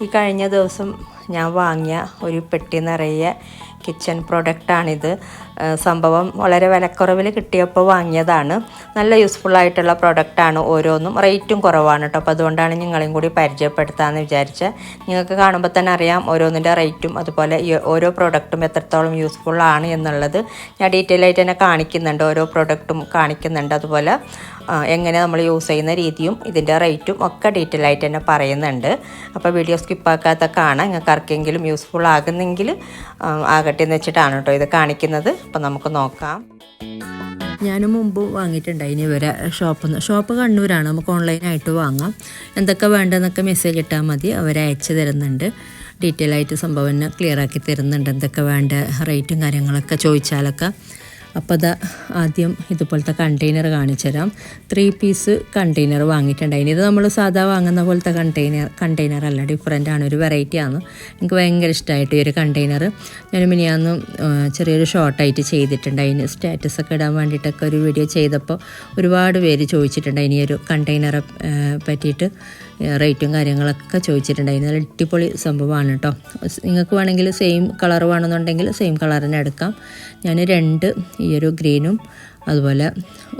ഈ കഴിഞ്ഞ ദിവസം ഞാൻ വാങ്ങിയ ഒരു പെട്ടി നിറയെ കിച്ചൺ പ്രൊഡക്റ്റാണിത് സംഭവം വളരെ വിലക്കുറവിൽ കിട്ടിയപ്പോൾ വാങ്ങിയതാണ്. നല്ല യൂസ്ഫുൾ ആയിട്ടുള്ള പ്രൊഡക്റ്റാണ് ഓരോന്നും. റേറ്റും കുറവാണ് കേട്ടോ. അപ്പോൾ അതുകൊണ്ടാണ് നിങ്ങളെയും കൂടി പരിചയപ്പെടുത്താമെന്ന് വിചാരിച്ച. നിങ്ങൾക്ക് കാണുമ്പോൾ തന്നെ അറിയാം ഓരോന്നിന്റെ റേറ്റും അതുപോലെ ഓരോ പ്രോഡക്റ്റും എത്രത്തോളം യൂസ്ഫുൾ ആണ് എന്നുള്ളത്. ഞാൻ ഡീറ്റെയിൽ ആയിട്ട് തന്നെ കാണിക്കുന്നുണ്ട്. ഓരോ പ്രോഡക്റ്റും കാണിക്കുന്നുണ്ട്. അതുപോലെ എങ്ങനെ നമ്മൾ യൂസ് ചെയ്യുന്ന രീതിയും ഇതിന്റെ റേറ്റും ഒക്കെ ഡീറ്റെയിൽ ആയിട്ട് തന്നെ പറയുന്നുണ്ട്. അപ്പോൾ വീഡിയോ സ്കിപ്പാക്കാത്ത കാണാം. നിങ്ങൾക്ക് ആർക്കെങ്കിലും യൂസ്ഫുൾ ആകുന്നെങ്കിൽ ആകട്ടെ എന്ന് വെച്ചിട്ടാണ് കേട്ടോ ഇത് കാണിക്കുന്നത്. അപ്പോൾ നമുക്ക് നോക്കാം. ഞാൻ മുമ്പ് വാങ്ങിയിട്ടുണ്ടായിനി ഇവരെ ഷോപ്പിൽ നിന്ന് ഷോപ്പ് കണ്ണൂരാണ്. നമുക്ക് ഓൺലൈനായിട്ട് വാങ്ങാം. എന്തൊക്കെ വേണ്ടതെന്നൊക്കെ മെസ്സേജ് ഇട്ടാൽ മതി. അവർ അയച്ചു തരുന്നുണ്ട്. ഡീറ്റെയിൽ ആയിട്ട് സംഭവം ക്ലിയർ ആക്കി തരുന്നുണ്ട്. എന്തൊക്കെ വേണ്ട റേറ്റും കാര്യങ്ങളൊക്കെ ചോദിച്ചാലൊക്കെ. അപ്പോൾ അത് ആദ്യം ഇതുപോലത്തെ കണ്ടെയ്നർ കാണിച്ചു തരാം. ത്രീ പീസ് കണ്ടെയ്നർ വാങ്ങിയിട്ടുണ്ടായിന് ഇത് നമ്മൾ സാധാ വാങ്ങുന്ന പോലത്തെ കണ്ടെയ്നർ കണ്ടെയ്നർ അല്ല ഡിഫറെന്റ് ആണ്. ഒരു വെറൈറ്റി ആണ്. എനിക്ക് ഭയങ്കര ഇഷ്ടമായിട്ട് ഈ ഒരു കണ്ടെയ്നർ ഞാൻ മിനിയാന്ന് ചെറിയൊരു ഷോർട്ടായിട്ട് ചെയ്തിട്ടുണ്ട്. അതിന് സ്റ്റാറ്റസൊക്കെ ഇടാൻ വേണ്ടിയിട്ടൊക്കെ ഒരു വീഡിയോ ചെയ്തപ്പോൾ ഒരുപാട് പേര് ചോദിച്ചിട്ടുണ്ട് ഇനി ഒരു കണ്ടെയ്നറെ പറ്റിയിട്ട്. റേറ്റും കാര്യങ്ങളൊക്കെ ചോദിച്ചിട്ടുണ്ടായിരുന്നു. നല്ല അടിപൊളി സംഭവമാണ് കേട്ടോ നിങ്ങൾക്ക് വേണമെങ്കിൽ സെയിം കളർ വേണമെന്നുണ്ടെങ്കിൽ സെയിം കളർ തന്നെ എടുക്കാം. ഞാൻ രണ്ട് ഈ ഒരു ഗ്രീനും അതുപോലെ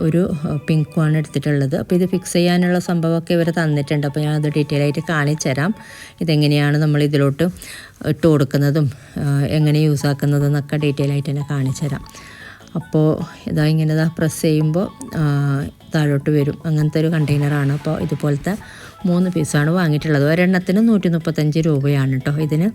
ഒരു പിങ്കുമാണ് എടുത്തിട്ടുള്ളത്. അപ്പോൾ ഇത് ഫിക്സ് ചെയ്യാനുള്ള സംഭവമൊക്കെ ഇവർ തന്നിട്ടുണ്ട്. അപ്പോൾ ഞാൻ അത് ഡീറ്റെയിൽ ആയിട്ട് കാണിച്ചു തരാം. ഇതെങ്ങനെയാണ് നമ്മൾ ഇതിലോട്ട് ഇട്ട് കൊടുക്കുന്നതും എങ്ങനെ യൂസ് ആക്കുന്നതെന്നൊക്കെ ഡീറ്റെയിൽ ആയിട്ട് തന്നെ കാണിച്ചു തരാം. അപ്പോൾ ഇതാ ഇങ്ങനെ ഇതാ പ്രസ് ചെയ്യുമ്പോൾ താഴോട്ട് വരും. അങ്ങനത്തെ ഒരു കണ്ടെയ്നറാണ് അപ്പോൾ ഇതുപോലത്തെ മൂന്ന് പീസാണ് വാങ്ങിയിട്ടുള്ളത്. ഒരെണ്ണത്തിന് നൂറ്റി മുപ്പത്തഞ്ച് രൂപയാണ് കേട്ടോ ഇതിന്.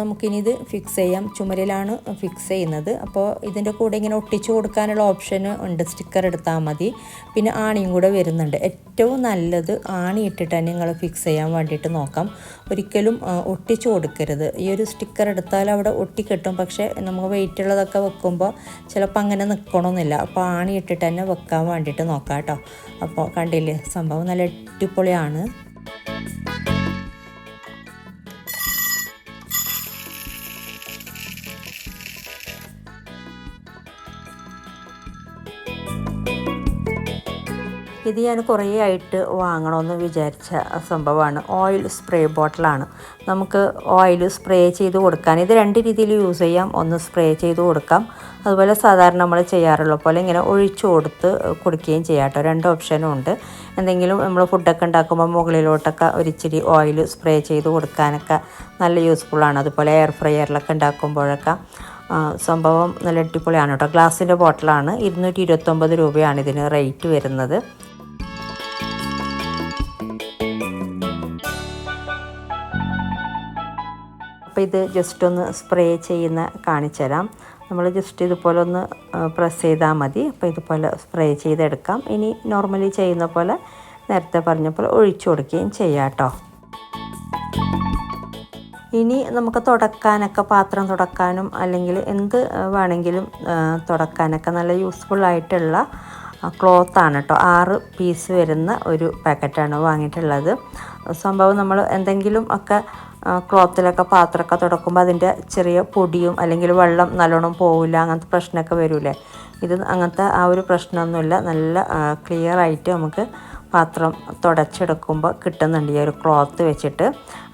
നമുക്കിനി ഇത് ഫിക്സ് ചെയ്യാം. ചുമരിലാണ് ഫിക്സ് ചെയ്യുന്നത്. അപ്പോൾ ഇതിന്റെ കൂടെ ഇങ്ങനെ ഒട്ടിച്ചു കൊടുക്കാനുള്ള ഓപ്ഷൻ ഉണ്ട്. സ്റ്റിക്കർ എടുത്താൽ മതി. പിന്നെ ആണിയും കൂടെ വരുന്നുണ്ട്. ഏറ്റവും നല്ലത് ആണി ഇട്ടിട്ട് തന്നെ നിങ്ങൾ ഫിക്സ് ചെയ്യാൻ വേണ്ടിയിട്ട് നോക്കാം. ഒരിക്കലും ഒട്ടിച്ചു കൊടുക്കരുത്. ഈ ഒരു സ്റ്റിക്കർ എടുത്താൽ അവിടെ ഒട്ടിക്കിട്ടും. പക്ഷേ നമുക്ക് വെയിറ്റ് ഉള്ളതൊക്കെ വെക്കുമ്പോൾ ചിലപ്പോൾ അങ്ങനെ നിൽക്കണമെന്നില്ല അപ്പോൾ ആണി ഇട്ടിട്ട് തന്നെ വെക്കാൻ വേണ്ടിയിട്ട് നോക്കാം കേട്ടോ. അപ്പോൾ കണ്ടില്ലേ സംഭവം നല്ല അടിപൊളിയാണ്. ഇത് ഞാൻ കുറേ ആയിട്ട് വാങ്ങണമെന്ന് വിചാരിച്ച സംഭവമാണ്. ഓയിൽ സ്പ്രേ ബോട്ടിലാണ് നമുക്ക് ഓയിൽ സ്പ്രേ ചെയ്ത് കൊടുക്കാൻ ഇത് രണ്ട് രീതിയിൽ യൂസ് ചെയ്യാം. ഒന്ന് സ്പ്രേ ചെയ്ത് കൊടുക്കാം. അതുപോലെ സാധാരണ നമ്മൾ ചെയ്യാറുള്ള പോലെ ഇങ്ങനെ ഒഴിച്ചു കൊടുത്ത് കുടിക്കുകയും ചെയ്യാം കേട്ടോ രണ്ട് ഓപ്ഷനും ഉണ്ട്. എന്തെങ്കിലും നമ്മൾ ഫുഡൊക്കെ ഉണ്ടാക്കുമ്പോൾ മുകളിലോട്ടൊക്കെ ഒരിച്ചിരി ഓയിൽ സ്പ്രേ ചെയ്ത് കൊടുക്കാനൊക്കെ നല്ല യൂസ്ഫുള്ളാണ് അതുപോലെ എയർ ഫ്രയറിലൊക്കെ ഉണ്ടാക്കുമ്പോഴൊക്കെ സംഭവം നല്ല അടിപൊളിയാണ് കേട്ടോ ഗ്ലാസിന്റെ ബോട്ടിലാണ് ഇരുന്നൂറ്റി ഇരുപത്തൊമ്പത് രൂപയാണ് ഇതിന് റേറ്റ് വരുന്നത്. അപ്പോൾ ഇത് ജസ്റ്റ് ഒന്ന് സ്പ്രേ ചെയ്യുന്ന കാണിച്ചു തരാം. നമ്മൾ ജസ്റ്റ് ഇതുപോലെ ഒന്ന് പ്രസ് ചെയ്താൽ മതി. അപ്പോൾ ഇതുപോലെ സ്പ്രേ ചെയ്തെടുക്കാം. ഇനി നോർമലി ചെയ്യുന്ന പോലെ നേരത്തെ പറഞ്ഞ പോലെ ഒഴിച്ചു കൊടുക്കുകയും ചെയ്യാം കേട്ടോ ഇനി നമുക്ക് തുടക്കാനൊക്കെ പാത്രം തുടക്കാനും അല്ലെങ്കിൽ എന്ത് വേണമെങ്കിലും തുടക്കാനൊക്കെ നല്ല യൂസ്ഫുൾ ആയിട്ടുള്ള ക്ലോത്താണ് കേട്ടോ ആറ് പീസ് വരുന്ന ഒരു പാക്കറ്റാണ് വാങ്ങിയിട്ടുള്ളത്. സംഭവം നമ്മൾ എന്തെങ്കിലും ഒക്കെ ക്ലോത്തിലൊക്കെ പാത്രമൊക്കെ തുടക്കുമ്പോൾ അതിന്റെ ചെറിയ പൊടിയും അല്ലെങ്കിൽ വെള്ളം നല്ലോണം പോവില്ല അങ്ങനത്തെ പ്രശ്നമൊക്കെ വരില്ലേ? ഇത് അങ്ങനത്തെ ആ ഒരു പ്രശ്നമൊന്നുമില്ല. നല്ല ക്ലിയർ ആയിട്ട് നമുക്ക് പാത്രം തുടച്ചെടുക്കുമ്പോൾ കിട്ടുന്നുണ്ട് ഈ ഒരു ക്ലോത്ത് വെച്ചിട്ട്.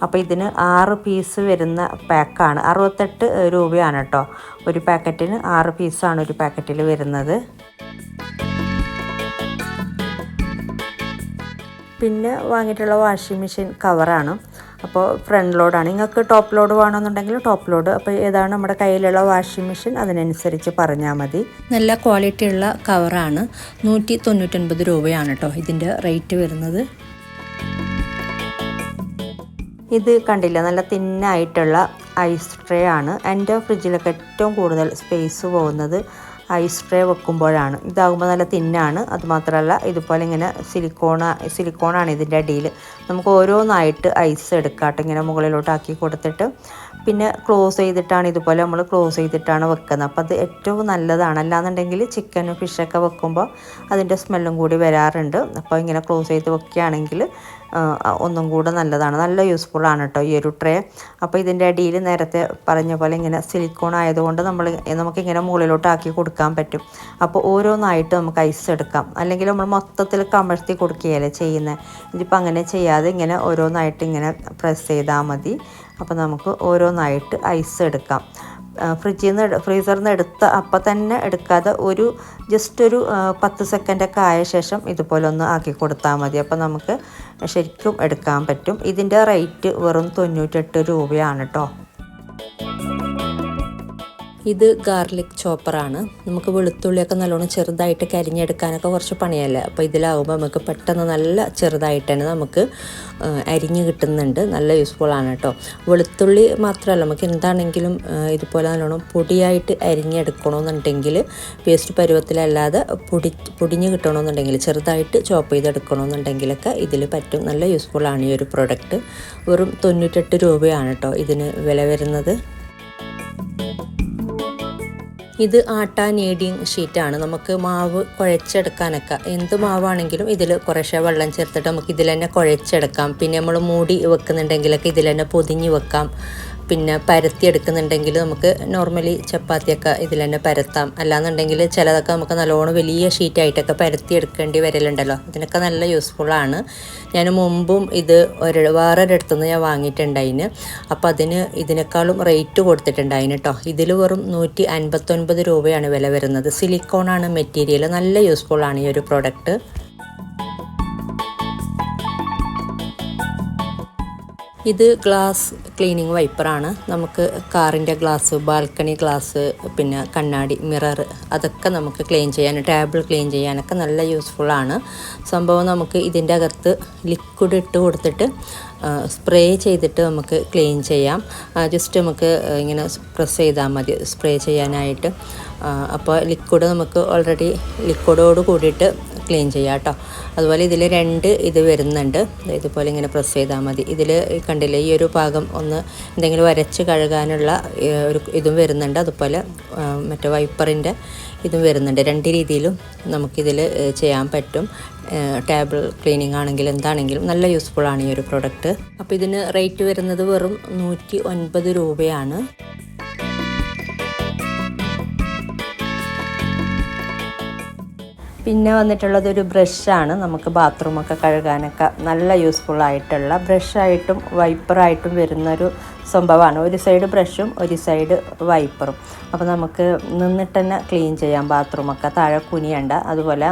അപ്പോൾ ഇതിന് ആറ് പീസ് വരുന്ന പാക്കാണ്. അറുപത്തെട്ട് രൂപയാണ് കേട്ടോ ഒരു പാക്കറ്റിന് ആറ് പീസാണ് ഒരു പാക്കറ്റിൽ വരുന്നത്. പിന്നെ വാങ്ങിയിട്ടുള്ള വാഷിംഗ് മെഷീൻ കവറാണ്. അപ്പോൾ ഫ്രണ്ട് ലോഡാണ് നിങ്ങൾക്ക് ടോപ്പ് ലോഡ് വേണമെന്നുണ്ടെങ്കിൽ ടോപ്പ് ലോഡ് അപ്പോൾ ഏതാണ് നമ്മുടെ കയ്യിലുള്ള വാഷിംഗ് മെഷീൻ അതിനനുസരിച്ച് പറഞ്ഞാൽ മതി. നല്ല ക്വാളിറ്റി ഉള്ള കവറാണ് നൂറ്റി തൊണ്ണൂറ്റൊൻപത് രൂപയാണ് കേട്ടോ ഇതിന്റെ റേറ്റ് വരുന്നത്. ഇത് കണ്ടില്ല? നല്ല തിന്നായിട്ടുള്ള ഐസ് ട്രേ ആണ്. എന്റെ ഫ്രിഡ്ജിലൊക്കെ ഏറ്റവും കൂടുതൽ സ്പേസ് പോകുന്നത്. ഐസ് ട്രേ വെക്കുമ്പോഴാണ്. ഇതാകുമ്പോൾ നല്ല തിന്നാണ്. അതുമാത്രമല്ല ഇതുപോലെ ഇങ്ങനെ സിലിക്കോണ സിലിക്കോണാണ് ഇതിന്റെ അടിയിൽ. നമുക്ക് ഓരോന്നായിട്ട് ഐസ് എടുക്കാട്ടോ ഇങ്ങനെ മുകളിലോട്ട് ആക്കി കൊടുത്തിട്ട്. പിന്നെ ക്ലോസ് ചെയ്തിട്ടാണ് ഇതുപോലെ നമ്മൾ ക്ലോസ് ചെയ്തിട്ടാണ് വെക്കുന്നത്. അപ്പോൾ അത് ഏറ്റവും നല്ലതാണ്. അല്ലാന്നുണ്ടെങ്കിൽ ചിക്കനും ഫിഷൊക്കെ വെക്കുമ്പോൾ അതിന്റെ സ്മെല്ലും കൂടി വരാറുണ്ട്. അപ്പോൾ ഇങ്ങനെ ക്ലോസ് ചെയ്ത് വെക്കുകയാണെങ്കിൽ ഒന്നും കൂടെ നല്ലതാണ്. നല്ല യൂസ്ഫുള്ളാണ് കേട്ടോ ഈ ഒരു ട്രേ അപ്പോൾ ഇതിന്റെ അടിയിൽ നേരത്തെ പറഞ്ഞ പോലെ ഇങ്ങനെ സിലിക്കോൺ ആയതുകൊണ്ട് നമ്മൾ നമുക്കിങ്ങനെ മുകളിലോട്ട് ആക്കി കൊടുക്കാൻ പറ്റും. അപ്പോൾ ഓരോന്നായിട്ട് നമുക്ക് ഐസ് എടുക്കാം. അല്ലെങ്കിൽ നമ്മൾ മൊത്തത്തിൽ കമഴ്ത്തി കൊടുക്കുകയല്ലേ ചെയ്യുന്നത് ഇതിപ്പോൾ അങ്ങനെ ചെയ്യാതെ ഇങ്ങനെ ഓരോന്നായിട്ട് ഇങ്ങനെ പ്രസ് ചെയ്താൽ മതി. അപ്പോൾ നമുക്ക് ഓരോന്നായിട്ട് ഐസ് എടുക്കാം. ഫ്രിഡ്ജിൽ നിന്ന് ഫ്രീസറിൽ നിന്ന് എടുത്ത അപ്പം തന്നെ എടുക്കാതെ ഒരു ജസ്റ്റ് ഒരു പത്ത് സെക്കൻഡൊക്കെ ആയ ശേഷം ഇതുപോലെ ഒന്ന് ആക്കി കൊടുത്താൽ മതി. അപ്പോൾ നമുക്ക് ശരിക്കും എടുക്കാൻ പറ്റും. ഇതിന്റെ റേറ്റ് വെറും തൊണ്ണൂറ്റെട്ട് രൂപയാണ് കേട്ടോ ഇത് ഗാർലിക് ചോപ്പറാണ്. നമുക്ക് വെളുത്തുള്ളിയൊക്കെ നല്ലോണം ചെറുതായിട്ട് കരിഞ്ഞെടുക്കാനൊക്കെ കുറച്ച് പണിയല്ലേ? അപ്പോൾ ഇതിലാവുമ്പോൾ നമുക്ക് പെട്ടെന്ന് നല്ല ചെറുതായിട്ട് തന്നെ നമുക്ക് അരിഞ്ഞ് കിട്ടുന്നുണ്ട്. നല്ല യൂസ്ഫുൾ ആണ് കേട്ടോ വെളുത്തുള്ളി മാത്രമല്ല നമുക്ക് എന്താണെങ്കിലും ഇതുപോലെ നല്ലോണം പൊടിയായിട്ട് അരിഞ്ഞെടുക്കണമെന്നുണ്ടെങ്കിൽ പേസ്റ്റ് പരുവത്തിലല്ലാതെ പൊടി പൊടിഞ്ഞ് കിട്ടണമെന്നുണ്ടെങ്കിൽ ചെറുതായിട്ട് ചോപ്പ് ചെയ്തെടുക്കണമെന്നുണ്ടെങ്കിലൊക്കെ ഇതിൽ പറ്റും. നല്ല യൂസ്ഫുൾ ആണ് ഈ ഒരു പ്രൊഡക്റ്റ് വെറും തൊണ്ണൂറ്റെട്ട് രൂപയാണ് കേട്ടോ ഇതിന് വില വരുന്നത്. ഇത് ആട്ട നീഡിങ് ഷീറ്റാണ്. നമുക്ക് മാവ് കുഴച്ചെടുക്കാനൊക്കെ എന്ത് മാവാണെങ്കിലും ഇതിൽ കുറേശ്ശെ വെള്ളം ചേർത്തിട്ട് നമുക്ക് ഇതിൽ തന്നെ കുഴച്ചെടുക്കാം. പിന്നെ നമ്മൾ മൂടി വെക്കുന്നുണ്ടെങ്കിലൊക്കെ ഇതിൽ തന്നെ പൊതിഞ്ഞ് വെക്കാം. പിന്നെ പരത്തി എടുക്കുന്നുണ്ടെങ്കിൽ നമുക്ക് നോർമലി ചപ്പാത്തിയൊക്കെ ഇതിൽ തന്നെ പരത്താം. അല്ലാന്നുണ്ടെങ്കിൽ ചിലതൊക്കെ നമുക്ക് നല്ലോണം വലിയ ഷീറ്റായിട്ടൊക്കെ പരത്തി എടുക്കേണ്ടി വരലുണ്ടല്ലോ. ഇതിനൊക്കെ നല്ല യൂസ്ഫുള്ളാണ് ഞാൻ മുമ്പും ഇത് ഒരു വേറൊരിടത്തു നിന്ന് ഞാൻ വാങ്ങിയിട്ടുണ്ടായിന്. അപ്പോൾ അതിന് ഇതിനേക്കാളും റേറ്റ് കൊടുത്തിട്ടുണ്ടായിന് കേട്ടോ ഇതിൽ വെറും നൂറ്റി അൻപത്തൊൻപത് രൂപയാണ് വില വരുന്നത്. സിലിക്കോണാണ് മെറ്റീരിയൽ നല്ല യൂസ്ഫുള്ളാണ് ഈ ഒരു പ്രോഡക്റ്റ് ഇത് ഗ്ലാസ് ക്ലീനിങ് വൈപ്പറാണ് നമുക്ക് കാറിന്റെ ഗ്ലാസ് ബാൽക്കണി ഗ്ലാസ് പിന്നെ കണ്ണാടി മിറർ അതൊക്കെ നമുക്ക് ക്ലീൻ ചെയ്യാൻ ടേബിൾ ക്ലീൻ ചെയ്യാനൊക്കെ നല്ല യൂസ്ഫുള്ളാണ് സംഭവം നമുക്ക് ഇതിന്റെ അകത്ത് ലിക്വിഡ് ഇട്ട് കൊടുത്തിട്ട് സ്പ്രേ ചെയ്തിട്ട് നമുക്ക് ക്ലീൻ ചെയ്യാം. ജസ്റ്റ് നമുക്ക് ഇങ്ങനെ പ്രസ് ചെയ്താൽ മതി സ്പ്രേ ചെയ്യാനായിട്ട്. അപ്പോൾ ലിക്വിഡ് നമുക്ക് ഓൾറെഡി ലിക്വിഡോട് കൂടിയിട്ട് ക്ലീൻ ചെയ്യാം കേട്ടോ. അതുപോലെ ഇതിൽ രണ്ട് ഇത് വരുന്നുണ്ട്. ഇതുപോലെ ഇങ്ങനെ പ്രസ് ചെയ്താൽ മതി. ഇതിൽ കണ്ടില്ലേ ഈ ഒരു ഭാഗം ഒന്ന് എന്തെങ്കിലും വരച്ച് കഴുകാനുള്ള ഒരു ഇതും വരുന്നുണ്ട്. അതുപോലെ മറ്റേ വൈപ്പറിന്റെ ഇതും വരുന്നുണ്ട്. രണ്ട് രീതിയിലും നമുക്കിതിൽ ചെയ്യാൻ പറ്റും. ടേബിൾ ക്ലീനിങ് ആണെങ്കിൽ എന്താണെങ്കിലും നല്ല യൂസ്ഫുള്ളാണ് ഈ ഒരു പ്രോഡക്റ്റ് അപ്പോൾ ഇതിന് റേറ്റ് വരുന്നത് വെറും നൂറ്റി ഒൻപത് രൂപയാണ്. പിന്നെ വന്നിട്ടുള്ളത് ഒരു ബ്രഷാണ്. നമുക്ക് ബാത്റൂമൊക്കെ കഴുകാനൊക്കെ നല്ല യൂസ്ഫുൾ ആയിട്ടുള്ള ബ്രഷായിട്ടും വൈപ്പറായിട്ടും വരുന്നൊരു സംഭവമാണ്. ഒരു സൈഡ് ബ്രഷും ഒരു സൈഡ് വൈപ്പറും. അപ്പോൾ നമുക്ക് നിന്നിട്ട് തന്നെ ക്ലീൻ ചെയ്യാം ബാത്റൂമൊക്കെ. താഴെ കുനിയണ്ട. അതുപോലെ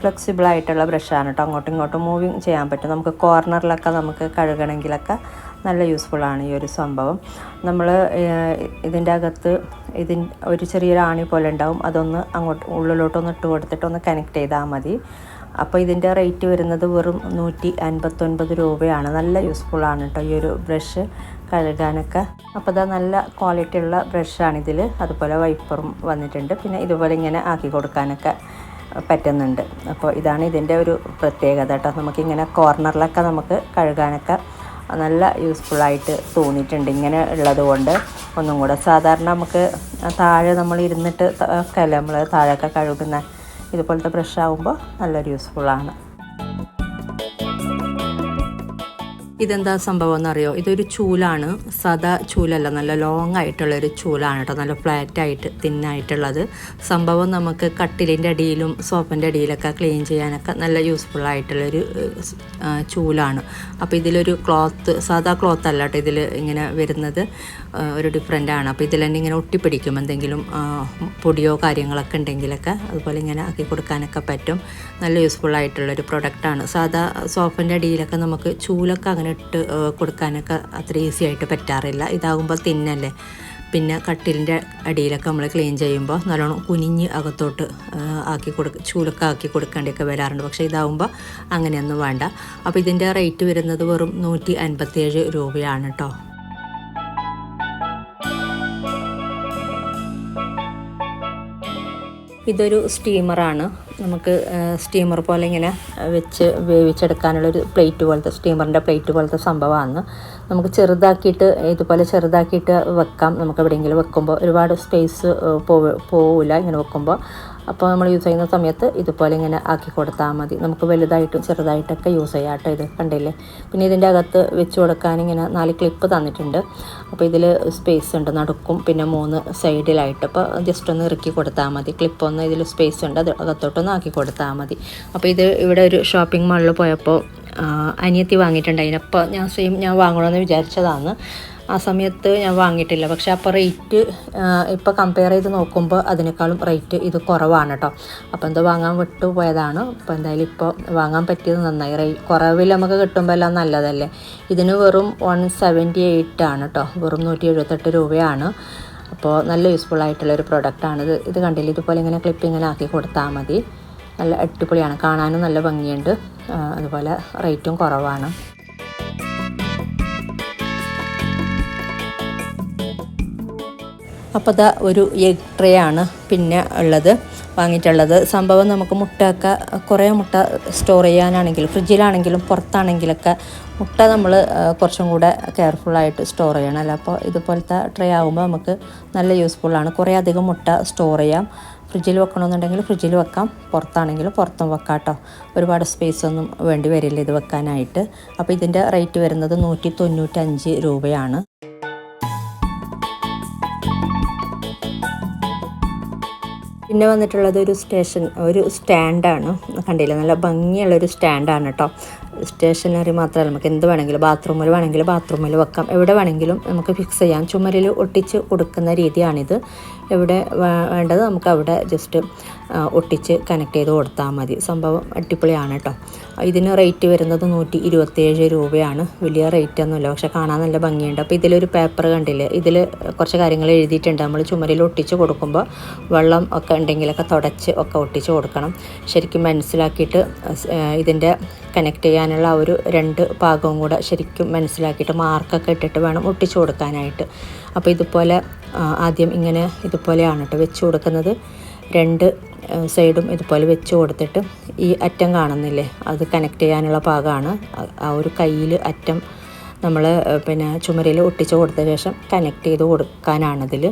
ഫ്ലെക്സിബിൾ ആയിട്ടുള്ള ബ്രഷാണ് കേട്ടോ അങ്ങോട്ടും ഇങ്ങോട്ടും മൂവിങ് ചെയ്യാൻ പറ്റും. നമുക്ക് കോർണറിലൊക്കെ നമുക്ക് കഴുകണമെങ്കിലൊക്കെ നല്ല യൂസ്ഫുള്ളാണ് ഈ ഒരു സംഭവം. നമ്മൾ ഇതിന്റെ അകത്ത് ഇതിൻ ഒരു ചെറിയൊരു ആണി പോലെ ഉണ്ടാവും. അതൊന്ന് അങ്ങോട്ട് ഉള്ളിലോട്ടൊന്ന് ഇട്ട് കൊടുത്തിട്ട് ഒന്ന് കണക്ട് ചെയ്താൽ മതി. അപ്പോൾ ഇതിന്റെ റേറ്റ് വരുന്നത് വെറും നൂറ്റി അൻപത്തൊൻപത് രൂപയാണ്. നല്ല യൂസ്ഫുള്ളാണ് കേട്ടോ ഈ ഒരു ബ്രഷ് കഴുകാനൊക്കെ. അപ്പോൾ ഇതാ നല്ല ക്വാളിറ്റി ഉള്ള ബ്രഷാണ് ഇതിൽ അതുപോലെ വൈപ്പറും വന്നിട്ടുണ്ട്. പിന്നെ ഇതുപോലെ ഇങ്ങനെ ആക്കി കൊടുക്കാനൊക്കെ പറ്റുന്നുണ്ട്. അപ്പോൾ ഇതാണ് ഇതിന്റെ ഒരു പ്രത്യേകത കേട്ടോ നമുക്കിങ്ങനെ കോർണറിലൊക്കെ നമുക്ക് കഴുകാനൊക്കെ നല്ല യൂസ്ഫുള്ളായിട്ട് തോന്നിയിട്ടുണ്ട് ഇങ്ങനെ ഉള്ളത് കൊണ്ട്. ഒന്നും കൂടെ സാധാരണ നമുക്ക് താഴെ നമ്മൾ ഇരുന്നിട്ട് ഒക്കെ നമ്മൾ താഴെയൊക്കെ കഴുകുന്ന ഇതുപോലത്തെ ബ്രഷ് ആകുമ്പോൾ നല്ലൊരു യൂസ്ഫുള്ളാണ് ഇതെന്താ സംഭവം എന്നറിയോ ഇതൊരു ചൂലാണ്. സാധാ ചൂലല്ല. നല്ല ലോങ് ആയിട്ടുള്ള ഒരു ചൂലാണ് കേട്ടോ നല്ല ഫ്ലാറ്റ് ആയിട്ട് തിന്നായിട്ടുള്ളത് സംഭവം നമുക്ക് കട്ടിലിന്റെ അടിയിലും സോപ്പിന്റെ അടിയിലൊക്കെ ക്ലീൻ ചെയ്യാനൊക്കെ നല്ല യൂസ്ഫുൾ ആയിട്ടുള്ളൊരു ചൂലാണ്. അപ്പോൾ ഇതിലൊരു ക്ലോത്ത് സാധാ ക്ലോത്ത് അല്ല കേട്ടോ ഇതിൽ ഇങ്ങനെ വരുന്നത്. ഒരു ഡിഫറെന്റ് ആണ്. അപ്പോൾ ഇതിൽ തന്നെ ഇങ്ങനെ ഒട്ടിപ്പിടിക്കും. എന്തെങ്കിലും പൊടിയോ കാര്യങ്ങളൊക്കെ ഉണ്ടെങ്കിലൊക്കെ അതുപോലെ ഇങ്ങനെ ആക്കി കൊടുക്കാനൊക്കെ പറ്റും. നല്ല യൂസ്ഫുൾ ആയിട്ടുള്ളൊരു പ്രൊഡക്റ്റാണ് സാധാ സോപ്പിന്റെ അടിയിലൊക്കെ നമുക്ക് ചൂലൊക്കെ അങ്ങനെ ഇട്ട് കൊടുക്കാനൊക്കെ അത്ര ഈസി ആയിട്ട് പറ്റാറില്ല. ഇതാകുമ്പോൾ തിന്നല്ലേ. പിന്നെ കട്ടിലിന്റെ അടിയിലൊക്കെ നമ്മൾ ക്ലീൻ ചെയ്യുമ്പോൾ നല്ലോണം കുനിഞ്ഞ് അകത്തോട്ട് ആക്കി കൊടുക്ക ചൂലൊക്കെ ആക്കി കൊടുക്കേണ്ടിയൊക്കെ വരാറുണ്ട്. പക്ഷേ ഇതാകുമ്പോൾ അങ്ങനെയൊന്നും വേണ്ട. അപ്പോൾ ഇതിന്റെ റേറ്റ് വരുന്നത് വെറും നൂറ്റി അൻപത്തിയേഴ് രൂപയാണ് കേട്ടോ ഇതൊരു സ്റ്റീമറാണ് നമുക്ക് സ്റ്റീമർ പോലെ ഇങ്ങനെ വെച്ച് വേവിച്ചെടുക്കാനുള്ളൊരു പ്ലേറ്റ് പോലത്തെ സ്റ്റീമറിന്റെ പ്ലേറ്റ് പോലത്തെ സംഭവമാണ് നമുക്ക് ചെറുതാക്കിയിട്ട് ഇതുപോലെ ചെറുതാക്കിയിട്ട് വെക്കാം. നമുക്ക് എവിടെയെങ്കിലും വെക്കുമ്പോൾ ഒരുപാട് സ്പേസ് പോവില്ല ഇങ്ങനെ വെക്കുമ്പോൾ അപ്പോൾ നമ്മൾ യൂസ് ചെയ്യുന്ന സമയത്ത് ഇതുപോലെ ഇങ്ങനെ ആക്കി കൊടുത്താൽ മതി. നമുക്ക് വലുതായിട്ടും ചെറുതായിട്ടൊക്കെ യൂസ് ചെയ്യാം കേട്ടോ ഇത് കണ്ടില്ലേ? പിന്നെ ഇതിന്റെ അകത്ത് വെച്ച് കൊടുക്കാൻ ഇങ്ങനെ നാല് ക്ലിപ്പ് തന്നിട്ടുണ്ട്. അപ്പോൾ ഇതിൽ സ്പേസ് ഉണ്ട് നടുക്കും പിന്നെ മൂന്ന് സൈഡിലായിട്ട് അപ്പോൾ ജസ്റ്റ് ഒന്ന് ഇറക്കി കൊടുത്താൽ മതി. ക്ലിപ്പ് ഒന്ന് ഇതിൽ സ്പേസ് ഉണ്ട്. അത് അകത്തോട്ടൊന്ന് ആക്കി കൊടുത്താൽ മതി. അപ്പോൾ ഇത് ഇവിടെ ഒരു ഷോപ്പിംഗ് മാളിൽ പോയപ്പോൾ അനിയത്തി വാങ്ങിയിട്ടുണ്ടായിന് അപ്പോൾ ഞാൻ സെയിം ഞാൻ വാങ്ങണമെന്ന് വിചാരിച്ചതാണ്. ആ സമയത്ത് ഞാൻ വാങ്ങിയിട്ടില്ല. പക്ഷേ അപ്പോൾ റേറ്റ് ഇപ്പോൾ കമ്പയർ ചെയ്ത് നോക്കുമ്പോൾ അതിനേക്കാളും റേറ്റ് ഇത് കുറവാണ് കേട്ടോ. അപ്പോൾ എന്തോ വാങ്ങാൻ വിട്ടു പോയതാണ്. അപ്പോൾ എന്തായാലും ഇപ്പോൾ വാങ്ങാൻ പറ്റിയത് നന്നായി. റേ കുറവിൽ നമുക്ക് കിട്ടുമ്പോൾ എല്ലാം നല്ലതല്ലേ? ഇതിന് വെറും വൺ സെവന്റി എയ്റ്റ് ആണ് കേട്ടോ. വെറും നൂറ്റി എഴുപത്തെട്ട് രൂപയാണ്. അപ്പോൾ നല്ല യൂസ്ഫുൾ ആയിട്ടുള്ള ഒരു പ്രൊഡക്റ്റാണ് ഇത് കണ്ടില്ല? ഇതുപോലെ ഇങ്ങനെ ക്ലിപ്പ് ഇങ്ങനെ ആക്കി കൊടുത്താൽ മതി. നല്ല അടിപൊളിയാണ്. കാണാനും നല്ല ഭംഗിയുണ്ട്. അതുപോലെ റേറ്റും കുറവാണ്. അപ്പോൾ അതാ ഒരു എഗ് ട്രേ ആണ് പിന്നെ ഉള്ളത് വാങ്ങിയിട്ടുള്ളത്. സംഭവം നമുക്ക് മുട്ടയൊക്കെ കുറേ മുട്ട സ്റ്റോർ ചെയ്യാനാണെങ്കിലും ഫ്രിഡ്ജിലാണെങ്കിലും പുറത്താണെങ്കിലൊക്കെ മുട്ട നമ്മൾ കുറച്ചും കൂടെ കെയർഫുള്ളായിട്ട് സ്റ്റോർ ചെയ്യണം. അല്ല? അപ്പോൾ ഇതുപോലത്തെ ട്രേ ആകുമ്പോൾ നമുക്ക് നല്ല യൂസ്ഫുള്ളാണ് കുറേ അധികം മുട്ട സ്റ്റോർ ചെയ്യാം. ഫ്രിഡ്ജിൽ വെക്കണമെന്നുണ്ടെങ്കിൽ ഫ്രിഡ്ജിൽ വെക്കാം. പുറത്താണെങ്കിലും പുറത്തും വെക്കാം കേട്ടോ. ഒരുപാട് സ്പേസ് ഒന്നും വേണ്ടി വരില്ല ഇത് വെക്കാനായിട്ട്. അപ്പോൾ ഇതിന്റെ റേറ്റ് വരുന്നത് നൂറ്റി തൊണ്ണൂറ്റഞ്ച് രൂപയാണ്. പിന്നെ വന്നിട്ടുള്ളത് ഒരു സ്റ്റേഷൻ ഒരു സ്റ്റാൻഡാണ് കണ്ടില്ല? നല്ല ഭംഗിയുള്ളൊരു സ്റ്റാൻഡാണ് കേട്ടോ. സ്റ്റേഷനറി മാത്രമല്ല നമുക്ക് എന്ത് വേണമെങ്കിലും ബാത്റൂമിൽ വേണമെങ്കിൽ ബാത്റൂമിൽ വെക്കാം. എവിടെ വേണമെങ്കിലും നമുക്ക് ഫിക്സ് ചെയ്യാം. ചുമരിൽ ഒട്ടിച്ച് കൊടുക്കുന്ന രീതിയാണിത്. എവിടെ വേണ്ടത് നമുക്ക് അവിടെ ജസ്റ്റ് ഒട്ടിച്ച് കണക്ട് ചെയ്ത് കൊടുത്താൽ മതി. സംഭവം അടിപൊളിയാണ് കേട്ടോ ഇതിന് റേറ്റ് വരുന്നത് നൂറ്റി ഇരുപത്തേഴ് രൂപയാണ്. വലിയ റേറ്റ് ഒന്നുമില്ല. പക്ഷെ കാണാൻ നല്ല ഭംഗിയുണ്ട്. അപ്പോൾ ഇതിലൊരു പേപ്പർ കണ്ടില്ലേ? ഇതിൽ കുറച്ച് കാര്യങ്ങൾ എഴുതിയിട്ടുണ്ട്. നമ്മൾ ചുമരിൽ ഒട്ടിച്ച് കൊടുക്കുമ്പോൾ വെള്ളം ഒക്കെ ഉണ്ടെങ്കിലൊക്കെ തുടച്ച് ഒക്കെ ഒട്ടിച്ച് കൊടുക്കണം. ശരിക്കും മനസ്സിലാക്കിയിട്ട് ഇതിന്റെ കണക്ട് ചെയ്യാനുള്ള ആ ഒരു രണ്ട് ഭാഗവും കൂടെ ശരിക്കും മനസ്സിലാക്കിയിട്ട് മാർക്കൊക്കെ ഇട്ടിട്ട് വേണം ഒട്ടിച്ചു കൊടുക്കാനായിട്ട്. അപ്പോൾ ഇതുപോലെ ആദ്യം ഇങ്ങനെ ഇതുപോലെയാണ് കേട്ടോ വെച്ച് കൊടുക്കുന്നത്. രണ്ട് സൈഡും ഇതുപോലെ വെച്ച് കൊടുത്തിട്ട് ഈ അറ്റം കാണുന്നില്ലേ? അത് കണക്ട് ചെയ്യാനുള്ള ഭാഗമാണ്. ആ- ഒരു കയ്യിൽ അറ്റം നമ്മൾ പിന്നെ ചുമരിൽ ഒട്ടിച്ച് കൊടുത്ത ശേഷം കണക്ട് ചെയ്ത് കൊടുക്കാനാണിതിൽ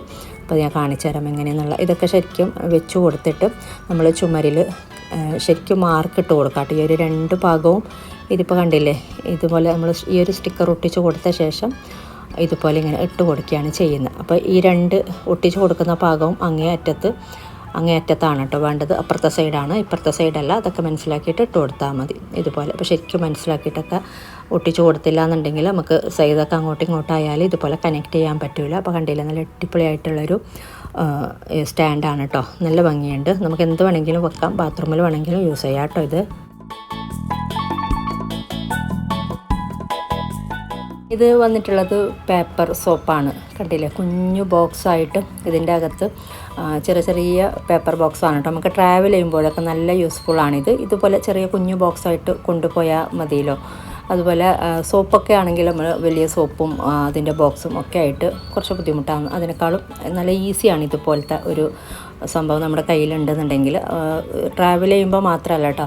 അപ്പോൾ ഞാൻ കാണിച്ചു തരാം എങ്ങനെയെന്നുള്ള. ഇതൊക്കെ ശരിക്കും വെച്ച് കൊടുത്തിട്ട് നമ്മൾ ചുമരിൽ ശരിക്കും മാർക്ക് ഇട്ട് കൊടുക്കാം കേട്ടോ ഈ ഒരു രണ്ട് ഭാഗവും ഇതിപ്പോൾ കണ്ടില്ലേ? ഇതുപോലെ നമ്മൾ ഈ ഒരു സ്റ്റിക്കർ ഒട്ടിച്ച് കൊടുത്ത ശേഷം ഇതുപോലെ ഇങ്ങനെ ഇട്ട് കൊടുക്കുകയാണ് ചെയ്യുന്നത്. അപ്പോൾ ഈ രണ്ട് ഒട്ടിച്ച് കൊടുക്കുന്ന ഭാഗവും അങ്ങേ അറ്റത്ത് അങ്ങേ അറ്റത്താണ് കേട്ടോ വേണ്ടത്. അപ്പുറത്തെ സൈഡാണ് ഇപ്പുറത്തെ സൈഡല്ല അതൊക്കെ മനസ്സിലാക്കിയിട്ട് ഇട്ട് കൊടുത്താൽ മതി ഇതുപോലെ. അപ്പോൾ ശരിക്കും മനസ്സിലാക്കിയിട്ടൊക്കെ ഒട്ടിച്ച് കൊടുത്തില്ല എന്നുണ്ടെങ്കിൽ നമുക്ക് സൈഡൊക്കെ അങ്ങോട്ടും ഇങ്ങോട്ടും ആയാലും ഇതുപോലെ കണക്ട് ചെയ്യാൻ പറ്റില്ല അപ്പോൾ കണ്ടില്ല? നല്ല അടിപൊളിയായിട്ടുള്ളൊരു സ്റ്റാൻഡാണ് കേട്ടോ. നല്ല ഭംഗിയുണ്ട്. നമുക്ക് എന്ത് വേണമെങ്കിലും വെക്കാം. ബാത്റൂമിൽ വേണമെങ്കിലും യൂസ് ചെയ്യാം കേട്ടോ ഇത്. ഇത് വന്നിട്ടുള്ളത് പേപ്പർ സോപ്പാണ്. കണ്ടില്ലേ? കുഞ്ഞു ബോക്സായിട്ട് ഇതിന്റെ അകത്ത് ചെറിയ ചെറിയ പേപ്പർ ബോക്സാണ് കേട്ടോ. നമുക്ക് ട്രാവൽ ചെയ്യുമ്പോഴൊക്കെ നല്ല യൂസ്ഫുൾ ആണിത് ഇതുപോലെ ചെറിയ കുഞ്ഞു ബോക്സായിട്ട് കൊണ്ടുപോയാൽ മതിയല്ലോ. അതുപോലെ സോപ്പൊക്കെ ആണെങ്കിൽ നമ്മൾ വലിയ സോപ്പും അതിന്റെ ബോക്സും ഒക്കെ ആയിട്ട് കുറച്ച് ബുദ്ധിമുട്ടാണ്. അതിനേക്കാളും നല്ല ഈസിയാണ് ഇതുപോലത്തെ ഒരു സംഭവം നമ്മുടെ കയ്യിലുണ്ടെന്നുണ്ടെങ്കിൽ ട്രാവൽ ചെയ്യുമ്പോൾ മാത്രമല്ല കേട്ടോ.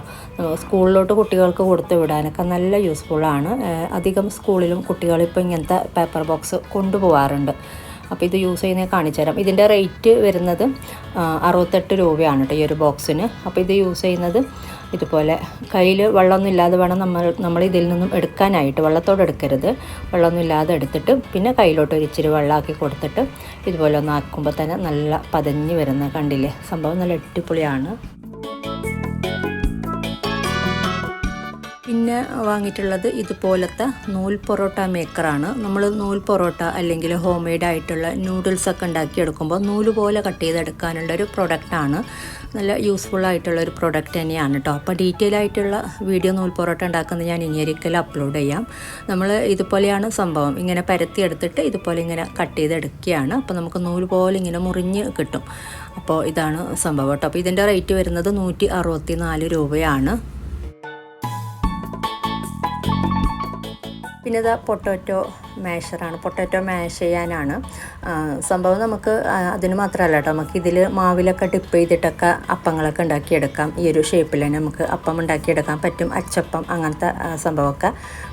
സ്കൂളിലോട്ട് കുട്ടികൾക്ക് കൊടുത്ത് വിടാനൊക്കെ നല്ല യൂസ്ഫുള്ളാണ് അധികം സ്കൂളിലും കുട്ടികളിപ്പോൾ ഇങ്ങനത്തെ പേപ്പർ ബോക്സ് കൊണ്ടുപോകാറുണ്ട് അപ്പോൾ ഇത് യൂസ് ചെയ്യുന്നത് കാണിച്ചു തരാം. ഇതിന്റെ റേറ്റ് വരുന്നത് അറുപത്തെട്ട് രൂപയാണ് കേട്ടോ ഈ ഒരു ബോക്സിന് അപ്പോൾ ഇത് യൂസ് ചെയ്യുന്നത് ഇതുപോലെ കയ്യിൽ വെള്ളമൊന്നും ഇല്ലാതെ വേണം നമ്മൾ നമ്മൾ ഇതിൽ നിന്നും എടുക്കാനായിട്ട്. വെള്ളത്തോടെ എടുക്കരുത്. വെള്ളമൊന്നും ഇല്ലാതെ എടുത്തിട്ട് പിന്നെ കയ്യിലോട്ട് ഒരു ഇച്ചിരി വെള്ളമാക്കി കൊടുത്തിട്ട് ഇതുപോലെ ഒന്ന് ആക്കുമ്പോൾ തന്നെ നല്ല പതഞ്ഞ് വരുന്ന കണ്ടില്ലേ? സംഭവം നല്ല അടിപൊളിയാണ്. പിന്നെ വാങ്ങിയിട്ടുള്ളത് ഇതുപോലത്തെ നൂൽ പൊറോട്ട മേക്കറാണ്. നമ്മൾ നൂൽ പൊറോട്ട അല്ലെങ്കിൽ ഹോം മെയ്ഡ് ആയിട്ടുള്ള നൂഡിൽസ് ഒക്കെ ഉണ്ടാക്കിയെടുക്കുമ്പോൾ നൂൽ പോലെ കട്ട് ചെയ്തെടുക്കാനുള്ള ഒരു പ്രൊഡക്റ്റാണ് നല്ല യൂസ്ഫുൾ ആയിട്ടുള്ള ഒരു പ്രൊഡക്റ്റ് തന്നെയാണ് കേട്ടോ അപ്പോൾ ഡീറ്റെയിൽ ആയിട്ടുള്ള വീഡിയോ നൂൽ പൊറോട്ട ഉണ്ടാക്കുന്നത് ഞാൻ ഇനി ഒരിക്കലും അപ്ലോഡ് ചെയ്യാം. നമ്മൾ ഇതുപോലെയാണ് സംഭവം. ഇങ്ങനെ പരത്തി എടുത്തിട്ട് ഇതുപോലെ ഇങ്ങനെ കട്ട് ചെയ്തെടുക്കുകയാണ്. അപ്പോൾ നമുക്ക് നൂൽ പോലെ ഇങ്ങനെ മുറിഞ്ഞ് കിട്ടും. അപ്പോൾ ഇതാണ് സംഭവം കേട്ടോ അപ്പോൾ ഇതിന്റെ റേറ്റ് വരുന്നത് നൂറ്റി അറുപത്തി നാല് രൂപയാണ്. പിന്നെ ഇത് പൊട്ടറ്റോ മാഷറാണ്. പൊട്ടറ്റോ മാഷ് ചെയ്യാനാണ്. സംഭവം നമുക്ക് അതിന് മാത്രമല്ല കേട്ടോ നമുക്ക് ഇതിൽ മാവിലൊക്കെ ഡിപ്പ് ചെയ്തിട്ടൊക്കെ അപ്പങ്ങളൊക്കെ ഉണ്ടാക്കിയെടുക്കാം. ഈ ഒരു ഷേപ്പിൽ തന്നെ നമുക്ക് അപ്പം ഉണ്ടാക്കിയെടുക്കാൻ പറ്റും അച്ചപ്പം അങ്ങനത്തെ സംഭവമൊക്കെ.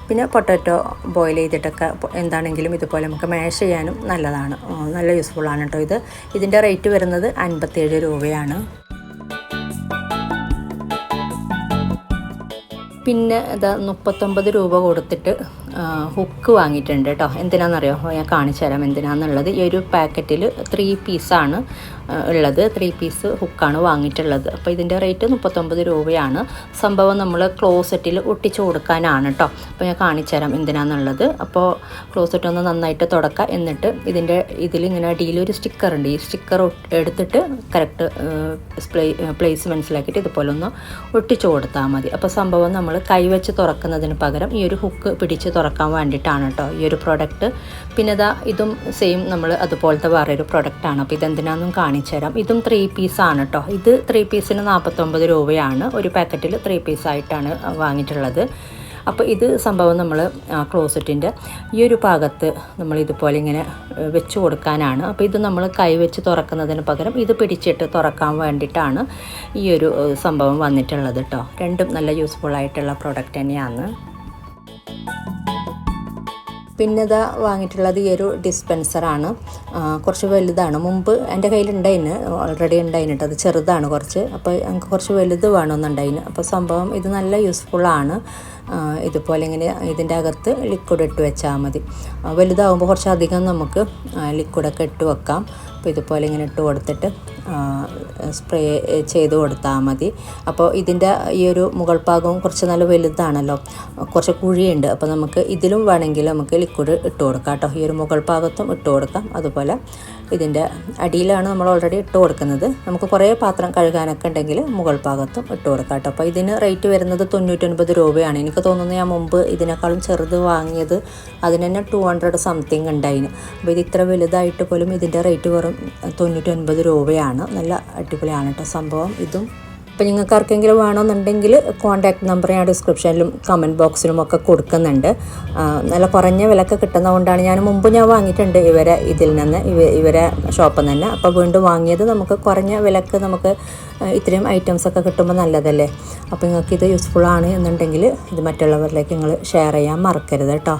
പിന്നെ പൊട്ടറ്റോ ബോയിൽ ചെയ്തിട്ടൊക്കെ എന്താണെങ്കിലും ഇതുപോലെ നമുക്ക് മാഷ് ചെയ്യാനും നല്ലതാണ്. നല്ല യൂസ്ഫുള്ളാണ് കേട്ടോ ഇത്. ഇതിന്റെ റേറ്റ് വരുന്നത് അൻപത്തേഴ് രൂപയാണ്. പിന്നെ ഇതാ മുപ്പത്തൊമ്പത് രൂപ കൊടുത്തിട്ട് ഹുക്ക് വാങ്ങിയിട്ടുണ്ട് കേട്ടോ എന്തിനാണെന്നറിയോ ഞാൻ കാണിച്ചു തരാം എന്തിനാണെന്നുള്ളത് ഈ ഒരു പാക്കറ്റിൽ ത്രീ പീസാണ് ഉള്ളത്. ത്രീ പീസ് ഹുക്കാണ് വാങ്ങിയിട്ടുള്ളത്. അപ്പോൾ ഇതിന്റെ റേറ്റ് മുപ്പത്തൊമ്പത് രൂപയാണ്. സംഭവം നമ്മൾ ക്ലോസറ്റിൽ ഒട്ടിച്ചു കൊടുക്കാനാണ് കേട്ടോ അപ്പോൾ ഞാൻ കാണിച്ചു തരാം എന്തിനാണെന്നുള്ളത് അപ്പോൾ ക്ലോസറ്റ് ഒന്ന് നന്നായിട്ട് തുടക്കുക എന്നിട്ട് ഇതിന്റെ ഇതിലിങ്ങനെ അടിയിൽ ഒരു സ്റ്റിക്കർ ഉണ്ട്. ഈ സ്റ്റിക്കർ എടുത്തിട്ട് കറക്റ്റ് പ്ലേസ് മനസ്സിലാക്കിയിട്ട് ഇതുപോലെ ഒന്ന് ഒട്ടിച്ചു കൊടുത്താൽ മതി. അപ്പോൾ സംഭവം നമ്മൾ കൈവച്ച് തുറക്കുന്നതിന് പകരം ഈ ഒരു ഹുക്ക് പിടിച്ച് തുറക്കാൻ വേണ്ടിയിട്ടാണ് കേട്ടോ ഈ ഒരു പ്രോഡക്റ്റ് പിന്നെ ഇതാ ഇതും സെയിം നമ്മൾ അതുപോലത്തെ വേറൊരു പ്രൊഡക്റ്റാണ് അപ്പോൾ ഇതെന്തിനാണെന്നും കാണിച്ചു തരാം. ഇതും ത്രീ പീസാണ് കേട്ടോ. ഇത് ത്രീ പീസിന് നാൽപ്പത്തൊമ്പത് രൂപയാണ്. ഒരു പാക്കറ്റിൽ ത്രീ പീസായിട്ടാണ് വാങ്ങിയിട്ടുള്ളത്. അപ്പോൾ ഇത് സംഭവം നമ്മൾ ക്ലോസറ്റിന്റെ ഈ ഒരു ഭാഗത്ത് നമ്മൾ ഇതുപോലെ ഇങ്ങനെ വെച്ച് കൊടുക്കാനാണ്. അപ്പോൾ ഇത് നമ്മൾ കൈ വെച്ച് തുറക്കുന്നതിന് പകരം ഇത് പിടിച്ചിട്ട് തുറക്കാൻ വേണ്ടിയിട്ടാണ് ഈ ഒരു സംഭവം വന്നിട്ടുള്ളത് കേട്ടോ. രണ്ടും നല്ല യൂസ്ഫുൾ ആയിട്ടുള്ള പ്രോഡക്റ്റ് തന്നെയാണ്. പിന്നെ ഇതാ വാങ്ങിയിട്ടുള്ളത് ഈ ഒരു ഡിസ്പെൻസറാണ് കുറച്ച് വലുതാണ്. മുമ്പ് എന്റെ കയ്യിലുണ്ടായിന് ഓൾറെഡി ഉണ്ടായിന് കേട്ടോ അത് ചെറുതാണ് കുറച്ച്. അപ്പോൾ ഞങ്ങൾക്ക് കുറച്ച് വലുത് വേണമെന്നുണ്ടായിന്. അപ്പോൾ സംഭവം ഇത് നല്ല യൂസ്ഫുള്ളാണ് ഇതുപോലെ ഇങ്ങനെ ഇതിന്റെ അകത്ത് ലിക്വിഡ് ഇട്ട് വെച്ചാൽ മതി. വലുതാവുമ്പോൾ കുറച്ചധികം നമുക്ക് ലിക്വിഡൊക്കെ ഇട്ട് വെക്കാം. അപ്പോൾ ഇതുപോലെ ഇങ്ങനെ ഇട്ട് കൊടുത്തിട്ട് സ്പ്രേ ചെയ്ത് കൊടുത്താൽ മതി. അപ്പോൾ ഇതിന്റെ ഈ ഒരു മുകൾ ഭാഗവും കുറച്ച് നല്ല വലുതാണല്ലോ. കുറച്ച് കുഴിയുണ്ട്. അപ്പോൾ നമുക്ക് ഇതിലും വേണമെങ്കിൽ നമുക്ക് ലിക്വിഡ് ഇട്ട് കൊടുക്കാം കേട്ടോ. ഈ ഒരു മുകൾ ഭാഗത്തും ഇട്ട് കൊടുക്കാം. അതുപോലെ ഇതിന്റെ അടിയിലാണ് നമ്മൾ ഓൾറെഡി ഇട്ട് കൊടുക്കുന്നത്. നമുക്ക് കുറേ പാത്രം കഴുകാനൊക്കെ ഉണ്ടെങ്കിൽ മുകൾ ഭാഗത്തും ഇട്ട് കൊടുക്കാം കേട്ടോ. അപ്പോൾ ഇതിന് റേറ്റ് വരുന്നത് തൊണ്ണൂറ്റൊൻപത് രൂപയാണ്. എനിക്ക് തോന്നുന്നു ഞാൻ മുമ്പ് ഇതിനേക്കാളും ചെറുത് വാങ്ങിയത് അതിന് തന്നെ ടു ഹൺഡ്രഡ് സംതിങ് ഉണ്ടായിന്. അപ്പോൾ ഇത് ഇത്ര വലുതായിട്ട് പോലും ഇതിന്റെ റേറ്റ് വെറും തൊണ്ണൂറ്റൊൻപത് രൂപയാണ്. നല്ല അടിപൊളിയാണ് കേട്ടോ സംഭവം. ഇതും അപ്പോൾ നിങ്ങൾക്ക് ആർക്കെങ്കിലും വേണമെന്നുണ്ടെങ്കിൽ കോൺടാക്ട് നമ്പർ ഞാൻ ഡിസ്ക്രിപ്ഷനിലും കമന്റ് ബോക്സിലും ഒക്കെ കൊടുക്കുന്നുണ്ട്. നല്ല കുറഞ്ഞ വിലക്ക് കിട്ടുന്നതുകൊണ്ടാണ് ഞാൻ മുമ്പ് ഞാൻ വാങ്ങിയിട്ടുണ്ട് ഇവരെ ഇതിൽ നിന്ന്. ഇവ ഇവരെ ഷോപ്പിൽ നിന്ന്. തന്നെ അപ്പോൾ വീണ്ടും വാങ്ങിയത് നമുക്ക് കുറഞ്ഞ വിലക്ക് നമുക്ക് ഇത്രയും ഐറ്റംസ് ഒക്കെ കിട്ടുമ്പോൾ നല്ലതല്ലേ? അപ്പോൾ നിങ്ങൾക്ക് ഇത് യൂസ്ഫുൾ ആണ് എന്നുണ്ടെങ്കിൽ ഇത് മറ്റുള്ളവരിലേക്ക് നിങ്ങൾ ഷെയർ ചെയ്യാൻ മറക്കരുത് കേട്ടോ.